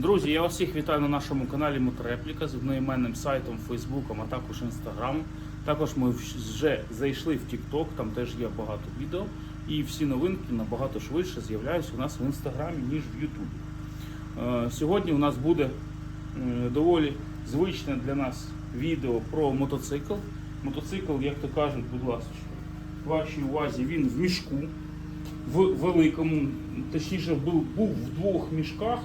Друзі, я вас всіх вітаю на нашому каналі Моторепліка з одноіменним сайтом, Фейсбуком, а також Інстаграмом. Також ми вже зайшли в TikTok, там теж є багато відео. І всі новинки набагато швидше з'являються у нас в Інстаграмі, ніж в Ютубі. Е, Сьогодні у нас буде доволі звичне для нас відео про мотоцикл. Мотоцикл, як то кажуть, будь ласка, вашій увазі він в мішку, в великому, точніше, був, був в двох мішках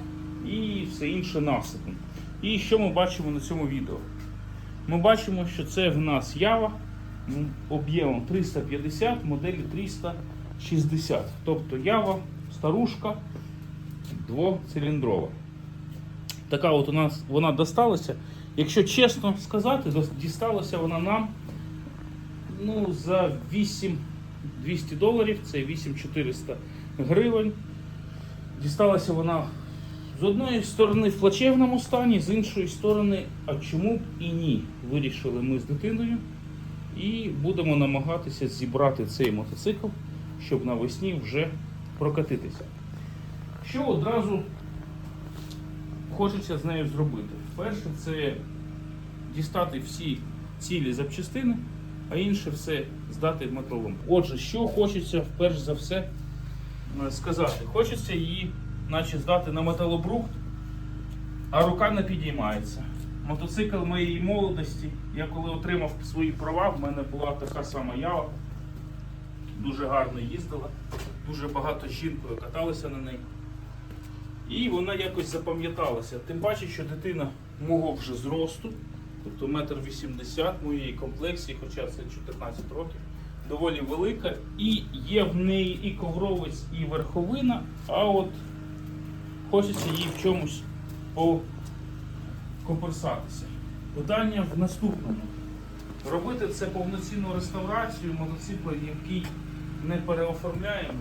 і все інше насипом. І що ми бачимо на цьому відео? Ми бачимо, що це в нас ява об'ємом 350, моделі 360. Тобто ява, старушка, двоциліндрова. Така от у нас вона досталася. Якщо чесно сказати, дісталася вона нам ну, за 8 200 доларів, це 8400 гривень. Дісталася вона з одної сторони в плачевному стані, з іншої сторони, а чому б і ні? Вирішили ми з дитиною і будемо намагатися зібрати цей мотоцикл, щоб навесні вже прокатитися. Що одразу хочеться з нею зробити? Перше, це дістати всі цілі запчастини, а інше все здати в металолом. Отже, що хочеться перш за все е, сказати? Хочеться її наче здати на металобрухт, а рука не підіймається. Мотоцикл моєї молодості, я коли отримав свої права, в мене була така сама ява. Дуже гарно їздила, дуже багато жінкою каталися на неї. І вона якось запам'яталася. Тим паче, що дитина мого вже зросту, тобто метр вісімдесят моєї комплексії, хоча це 14 років, доволі велика. І є в неї і ковровець, і верховина, а от хочеться їй в чомусь покоперсатися. Питання в наступному. Робити це повноцінну реставрацію мотоцикла, який не переоформляємо,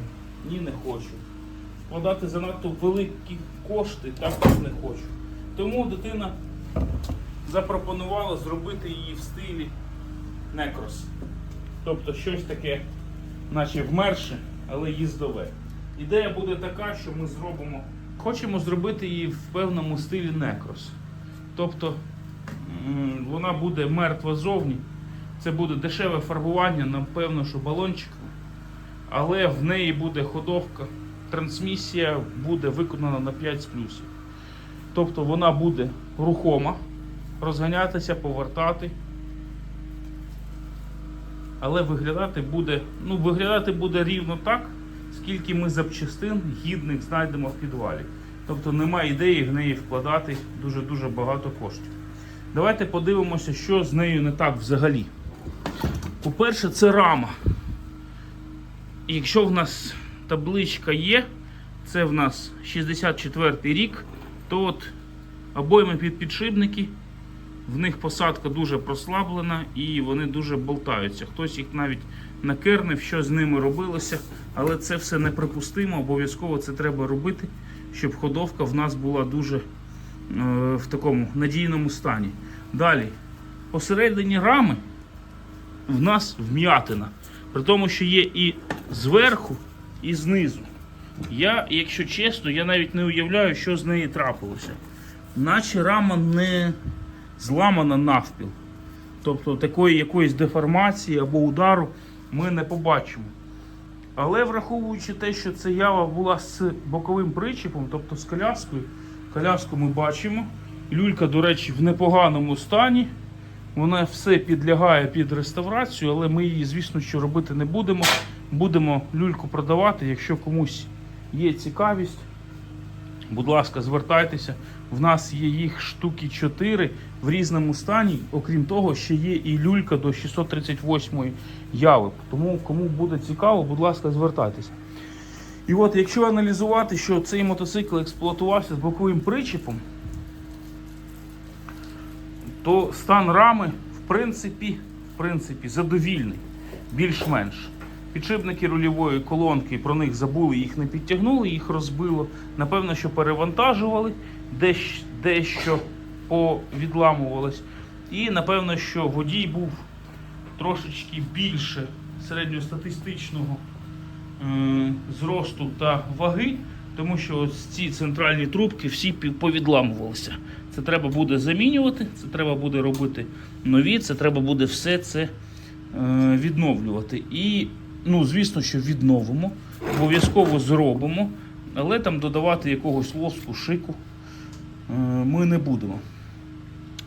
ні не хочу. Вкладати занадто великі кошти також не хочу. Тому дитина запропонувала зробити її в стилі некрос. Тобто щось таке, наче вмерше, але їздове. Ідея буде така, що ми зробимо. Хочемо зробити її в певному стилі некрос. Тобто вона буде мертва зовні. Це буде дешеве фарбування, напевно, що балончик. Але в неї буде ходовка. Трансмісія буде виконана на 5 з плюсів. Тобто вона буде рухома, розганятися, повертати. Але виглядати буде, ну, виглядати буде рівно так, скільки ми запчастин гідних знайдемо в підвалі. Тобто немає ідеї в неї вкладати дуже-дуже багато коштів. Давайте подивимося, що з нею не так взагалі. По-перше, це рама. Якщо в нас табличка є, це в нас 64 рік, то от обойми під підшипники, в них посадка дуже прослаблена і вони дуже болтаються. Хтось їх навіть накернив, що з ними робилося, але це все неприпустимо, обов'язково це треба робити, щоб ходовка в нас була дуже е, в такому надійному стані. Далі, посередині рами в нас вм'ятина. При тому, що є і зверху, і знизу. Я, якщо чесно, я навіть не уявляю, що з неї трапилося. Наче рама не зламана навпіл. Тобто такої якоїсь деформації або удару ми не побачимо. Але враховуючи те, що ця ява була з боковим причепом, тобто з коляскою, коляску ми бачимо. Люлька, до речі, в непоганому стані. Вона все підлягає під реставрацію, але ми її, звісно, що робити не будемо. Будемо люльку продавати. Якщо комусь є цікавість, будь ласка, звертайтеся. В нас є їх штуки 4 в різному стані. Окрім того, ще є і люлька до 638 яви. Тому кому буде цікаво, будь ласка, звертайтеся. І от якщо аналізувати, що цей мотоцикл експлуатувався з боковим причепом, то стан рами в принципі, в принципі задовільний, більш-менш. Підшипники рульової колонки про них забули, їх не підтягнули, їх розбило. Напевно, що перевантажували, дещ- дещо повідламувалось. І напевно, що водій був трошечки більше середньостатистичного е, зросту та ваги, тому що ось ці центральні трубки всі повідламувалися. Це треба буде замінювати, це треба буде робити нові, це треба буде все це е, відновлювати. І, ну, звісно, що відновимо, обов'язково зробимо, але там додавати якогось лоску, шику е, ми не будемо.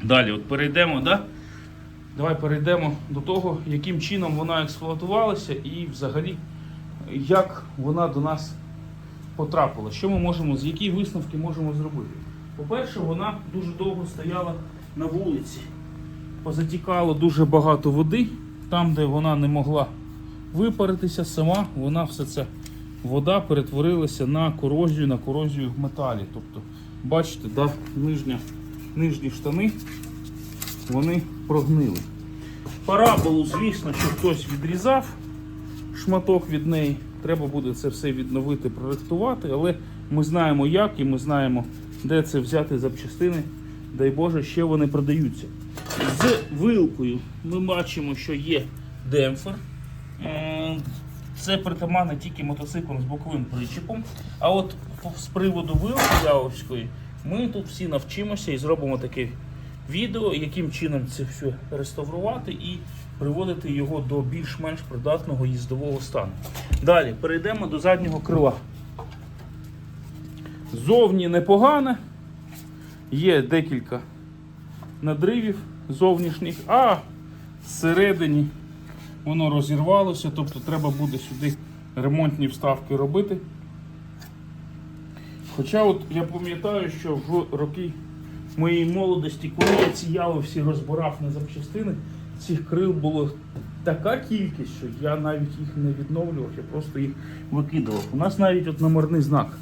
Далі, от перейдемо, да? Давай перейдемо до того, яким чином вона експлуатувалася і взагалі як вона до нас потрапила. Що ми можемо, з які висновки можемо зробити? По-перше, вона дуже довго стояла на вулиці. Позатікало дуже багато води. Там, де вона не могла випаритися сама, вона все це вода перетворилася на корозію, на корозію в металі. Тобто, бачите, да, нижня, нижні штани вони прогнили. Параболу, звісно, що хтось відрізав шматок від неї. Треба буде це все відновити, проректувати, але ми знаємо як і ми знаємо, де це взяти запчастини. Дай Боже, ще вони продаються. З вилкою ми бачимо, що є демпфер. Це притаманне тільки мотоциклам з боковим причепом. А от з приводу вилки Яовської ми тут всі навчимося і зробимо таке відео, яким чином це все реставрувати і приводити його до більш-менш придатного їздового стану. Далі перейдемо до заднього крила. Зовні непогане, є декілька надривів зовнішніх, а всередині воно розірвалося, тобто треба буде сюди ремонтні вставки робити. Хоча от я пам'ятаю, що в роки моєї молодості, коли я ці яви всі розбирав на запчастини, цих крил було така кількість, що я навіть їх не відновлював, я просто їх викидував. У нас навіть от номерний знак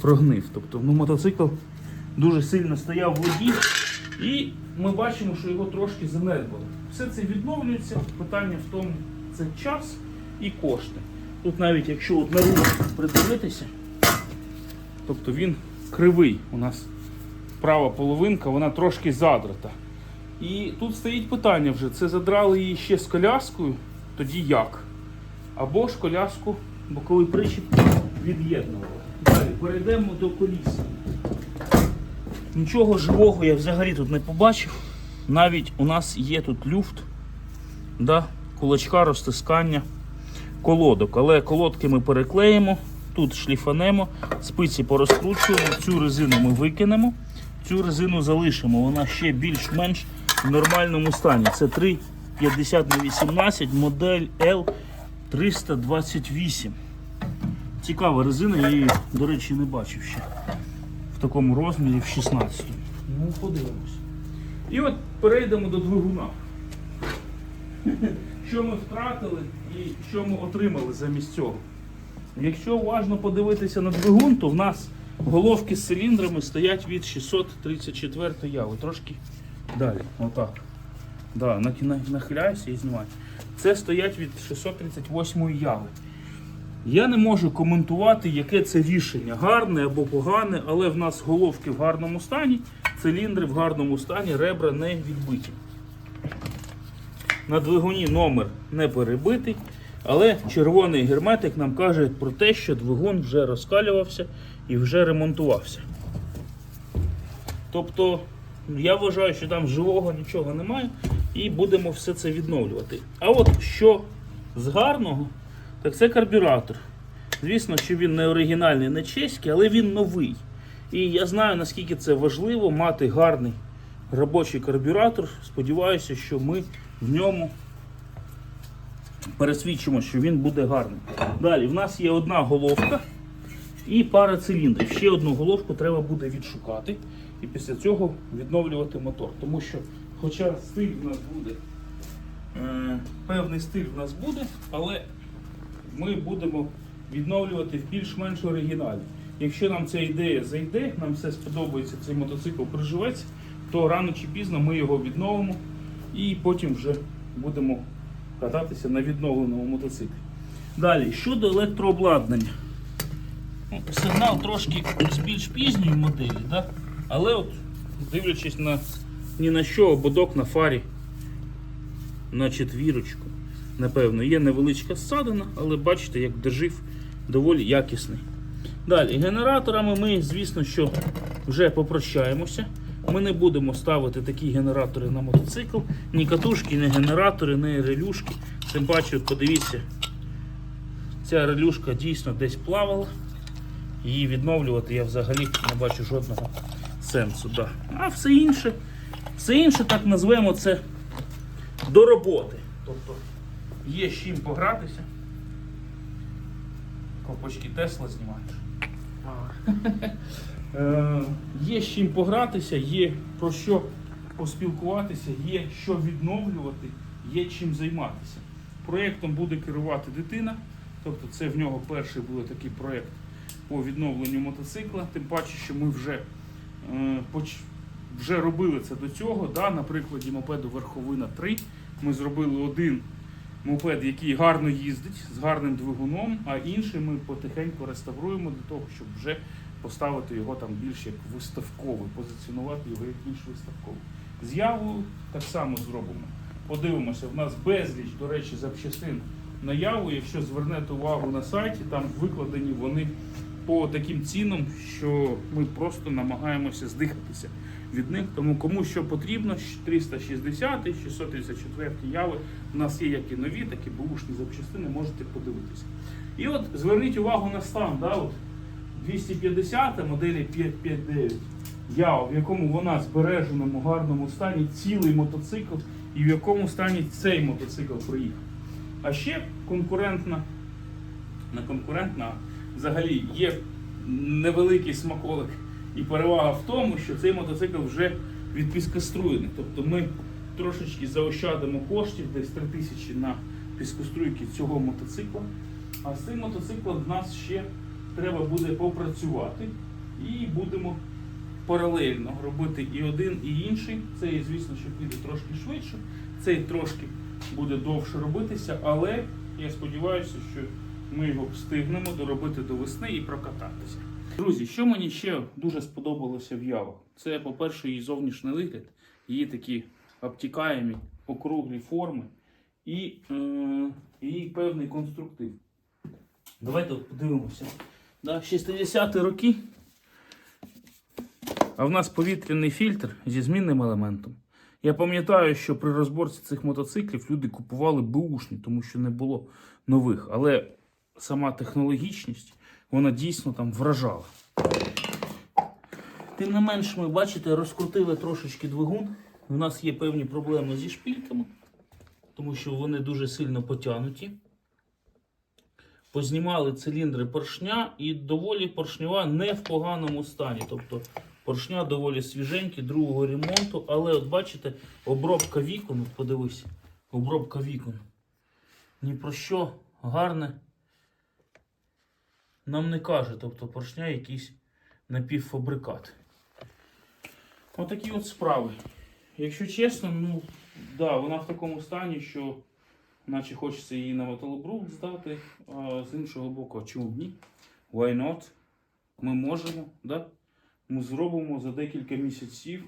прогнив. Тобто ну, мотоцикл дуже сильно стояв в воді, і ми бачимо, що його трошки занедбало. Все це відновлюється. Питання в тому, це час і кошти. Тут навіть якщо от на руку придивитися, тобто він кривий у нас права половинка, вона трошки задрата. І тут стоїть питання вже: це задрали її ще з коляскою, тоді як? Або ж коляску, боковий причіп від'єднували. Далі перейдемо до коліс. Нічого живого я взагалі тут не побачив. Навіть у нас є тут люфт, да, кулачка розтискання колодок. Але колодки ми переклеїмо, тут шліфанемо, спиці порозкручуємо, цю резину ми викинемо, цю резину залишимо. Вона ще більш-менш в нормальному стані. Це 350 на 18 модель L328. Цікава резина, я її, до речі, не бачив ще в такому розмірі в 16. Ну, подивимось. І от перейдемо до двигуна. Що ми втратили і що ми отримали замість цього. Якщо уважно подивитися на двигун, то в нас головки з циліндрами стоять від 634 яви. Трошки далі. Отак. Да, на- на- і знімай. Це стоять від 638 яви. Я не можу коментувати, яке це рішення, гарне або погане, але в нас головки в гарному стані, циліндри в гарному стані, ребра не відбиті. На двигуні номер не перебитий, але червоний герметик нам каже про те, що двигун вже розкалювався і вже ремонтувався. Тобто, я вважаю, що там живого нічого немає і будемо все це відновлювати. А от що з гарного, так це карбюратор. Звісно, що він не оригінальний, не чеський, але він новий. І я знаю, наскільки це важливо мати гарний робочий карбюратор. Сподіваюся, що ми в ньому пересвідчимо, що він буде гарним. Далі, в нас є одна головка і пара циліндрів. Ще одну головку треба буде відшукати і після цього відновлювати мотор. Тому що, хоча стиль в нас буде, е, певний стиль в нас буде, але ми будемо відновлювати в більш-менш оригіналі. Якщо нам ця ідея зайде, нам все сподобається, цей мотоцикл приживеться, то рано чи пізно ми його відновимо і потім вже будемо кататися на відновленому мотоциклі. Далі, щодо електрообладнання. Ну, Сигнал трошки з більш пізньої моделі, да? але от, дивлячись на ні на що, ободок на фарі на четвірочку. Напевно, є невеличка ссадина, але бачите, як держив доволі якісний. Далі, генераторами ми, звісно, що вже попрощаємося. Ми не будемо ставити такі генератори на мотоцикл. Ні катушки, ні генератори, ні релюшки. Тим паче, подивіться, ця релюшка дійсно десь плавала. Її відновлювати я взагалі не бачу жодного сенсу. Да. А все інше, все інше, так назвемо це до роботи. Тобто є з чим погратися. Копочки Тесла знімаєш. Е, Є з чим погратися, є про що поспілкуватися, є що відновлювати, є чим займатися. Проєктом буде керувати дитина, тобто це в нього перший буде такий проєкт по відновленню мотоцикла. Тим паче, що ми вже, е, вже робили це до цього. Да? На прикладі мопеду Верховина 3 ми зробили один мопед, який гарно їздить з гарним двигуном, а інший ми потихеньку реставруємо для того, щоб вже поставити його там більш як виставковий, позиціонувати його як більш виставковий. З явою так само зробимо. Подивимося, в нас безліч, до речі, запчастин на яву. Якщо звернете увагу на сайті, там викладені вони по таким цінам, що ми просто намагаємося здихатися від них. Тому кому що потрібно, 360, 634 яви. У нас є як і нові, так і бушні запчастини, можете подивитися. І от зверніть увагу на стан. Да, от 250 моделі 559 Яо, в якому вона збереженому гарному стані, цілий мотоцикл, і в якому стані цей мотоцикл приїхав. А ще конкурентна, не конкурентна, взагалі є невеликий смаколик і перевага в тому, що цей мотоцикл вже відпіскоструєний. Тобто ми трошечки заощадимо коштів, десь 3 тисячі на піскоструйки цього мотоцикла. А з цим мотоциклом в нас ще треба буде попрацювати і будемо паралельно робити і один, і інший. Цей, звісно, що піде трошки швидше, цей трошки буде довше робитися, але я сподіваюся, що ми його встигнемо доробити до весни і прокататися. Друзі, що мені ще дуже сподобалося в Явах? Це, по-перше, її зовнішній вигляд, її такі обтікаємі, округлі форми і е, її певний конструктив. Давайте подивимося. Да, 60-ті роки. А в нас повітряний фільтр зі змінним елементом. Я пам'ятаю, що при розборці цих мотоциклів люди купували бушні, тому що не було нових. Але сама технологічність, вона дійсно там вражала. Тим не менш, ми бачите, розкрутили трошечки двигун. У нас є певні проблеми зі шпільками, тому що вони дуже сильно потягнуті. Познімали циліндри поршня і доволі поршнева не в поганому стані. Тобто поршня доволі свіженькі, другого ремонту, але от бачите, обробка вікон, от подивись, обробка вікон. Ні про що гарне нам не каже. Тобто поршня якийсь напівфабрикат. Отакі от справи. Якщо чесно, ну да, вона в такому стані, що наче хочеться її на металобрук здати, а з іншого боку, чому ні? Why not? Ми можемо, да? Ми зробимо за декілька місяців.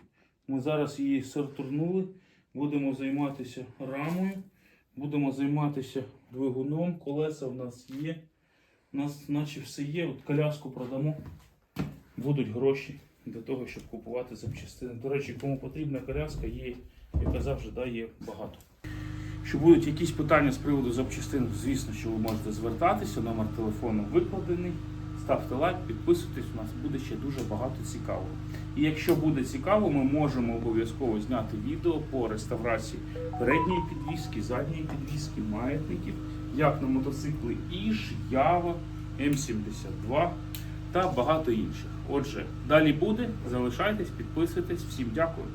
Ми зараз її сортурнули, будемо займатися рамою, будемо займатися двигуном, колеса в нас є. У нас наче все є. От коляску продамо, будуть гроші для того, щоб купувати запчастини. До речі, кому потрібна коляска, є, я казав, вже да, є багато. Якщо будуть якісь питання з приводу запчастин, звісно, що ви можете звертатися. Номер телефону викладений. Ставте лайк, підписуйтесь, у нас буде ще дуже багато цікавого. І якщо буде цікаво, ми можемо обов'язково зняти відео по реставрації передньої підвіски, задньої підвіски, маятників, як на мотоцикли Іж, Ява, М72 та багато інших. Отже, далі буде. Залишайтесь, підписуйтесь. Всім дякую.